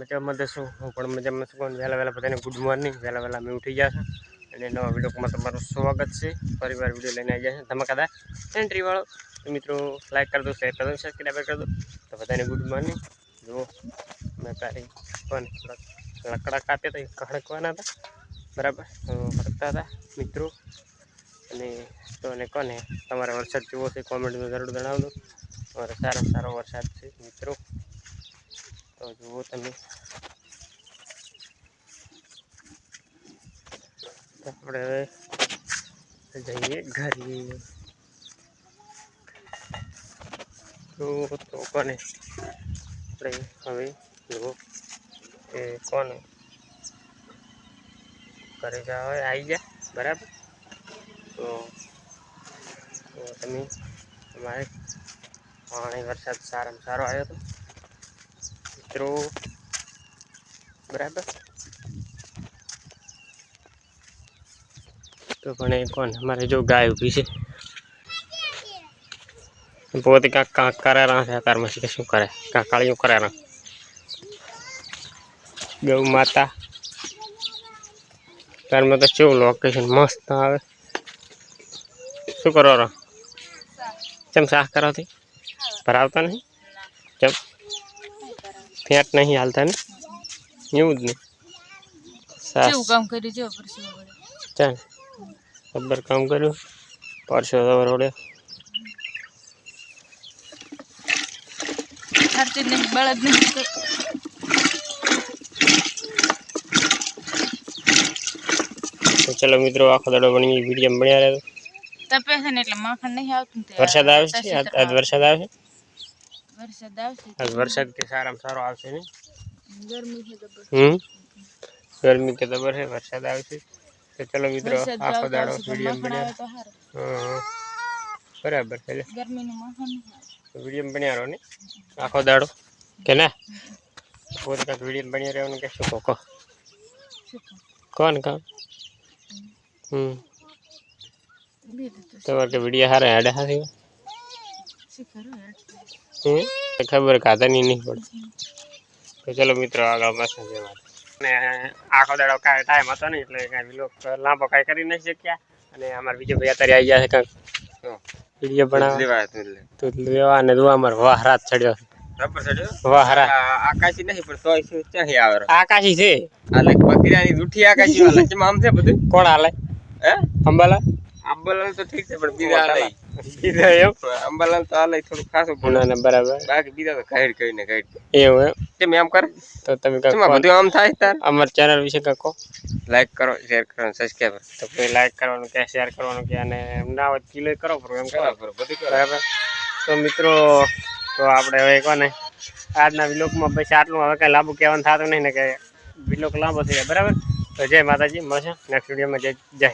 મજામાં દેશું હું પણ મજામાં છું. વહેલા વહેલા બધાને ગુડ મોર્નિંગ વહેલા વહેલા અમે ઉઠી ગયા છે અને નવા વિડીયોમાં તમારું સ્વાગત છે. પરિવાર વીડિયો લઈને આવી ગયા છે. ધમાકાદાર એન્ટ્રી વાળો. મિત્રો લાઈક કરી દો શેર કરી દો સબસ્ક્રાઈબ કરી દો. તો બધાને ગુડ મોર્નિંગ જુઓ, મેં તારી પણ લકડા કાપ્યા હતા, એ ખડકવાના હતા. બરાબર? ખડકતા હતા, મિત્રો. અને તો અને કોને? તમારે વરસાદ કેવો છે? કોમેન્ટમાં જરૂર જણાવજો. અમારે સારો સારો વરસાદ છે, મિત્રો. તો જુઓ તમે આપણે હવે જઈએ ઘરે તો કોને આપણે હવે જુઓ કે કોને ઘરે જવા હોય આવી જા બરાબર તો તમે તમારે પાણી વરસાદ સારામાં સારો આવ્યો હતો મિત્રો બરાબર તો પણ એ કોણ? અમારે જો ગાય ઊભી છે. પોતે કાંક કાંક કરે છે અત્યારમાં શું કરે? કાંક કરે કરેલા ગૌ માતા. ત્યારમાં તો કેવું લોકેશન મસ્ત આવે. શું કરો રહો? ચમ શાક કરો થી ભરાવતા નહીં? ચમ ફેટ નહીં હાલતા ને એવું જ નહીં સાસ કેવું કામ કર્યું છે પરસેવો વળે. ચાલ ખબર કામ કર્યું પરસો રોડે ખર્ચી નહીં બળદ નહીં તો તો ચલો મિત્રો આખો દાડો બની વીડિયો બન્યા રહે તપે છે ને એટલે માખણ નહીં આવતું ને તે વરસાદ આવે છે તસી આજ તો આજ વરસાદ આવે છે વરસાદ આવશે આજ વરસાદ કે સારામાં સારો આવશે ને ગરમી છે જબર હમ ગરમી કે જબર છે વરસાદ આવશે તો ચલો મિત્રો વરસાદ આખો આવતો દાડો આવશે તો વીડિયો માખણ આવે બન્યા તો સારું હં બરાબર છે ગરમીનું માખણ નહીં આવે વીડિયો બન્યા રહો ને આખો દાડો કે ના પોતે કાંઈક વીડિયો બન્યા રહેવાનું કે શું કહો શું કહું? કોણ કામ હમ લીધું તો તમારે કે વીડિયો હારે હાડે હારી ખબર કાધાની નહીં પડે તો ચલો મિત્રો આગળ મસ્ત છે અને આખો દાડો કાંઈ ટાઈમ હતો નહીં એટલે કાંઈ વિલોક લાંબો કાંઈ કરી નહીં શક્યા. અને અમારા બીજો ભાઈ અત્યારે આવી ગયા છે કાંઈક. વીડિયો બનાવવા. તો લેવા અને જોવા અમારે વાહ રાત ચડ્યો આકાશી નહીં પણ તોય શું ચાહી આવે આકાશી છે. આ લાઈક બકરીની જૂઠી આકાશી વાળા કેમ આમ છે બધું? કોણ હાલે હે? અંબાલા? અંબાલાલ તો ઠીક છે પણ બીજા બીજા એમ? અંબાલાલ તો હાલે થોડું ખાસું ના પણ બરાબર. બાકી બીજા તો ગાઈડ કાઢ એવું એમ? કેમ એમ કરે? તો તમે બધું આમ થાય તાર? અમારા ચેનલ વિશે કહો. લાઈક કરો શેર કરો સબસ્ક્રાઈબ તો કોઈ લાઈક કરવાનું કે શેર કરવાનું કે અને ના હોય કિલો કરો પણ એમ કરો. કરો બધું કરો. બરાબર? તો મિત્રો તો આપણે હવે કોને? આજના વિલોકમાં પછી આટલું હવે કાંઈ લાંબુ કહેવાનું થતું નહીં ને કે વિલોક લાંબો થઈ જાય. બરાબર? તો જય માતાજી મળશે. નેક્સ્ટ વિડીયોમાં જય જય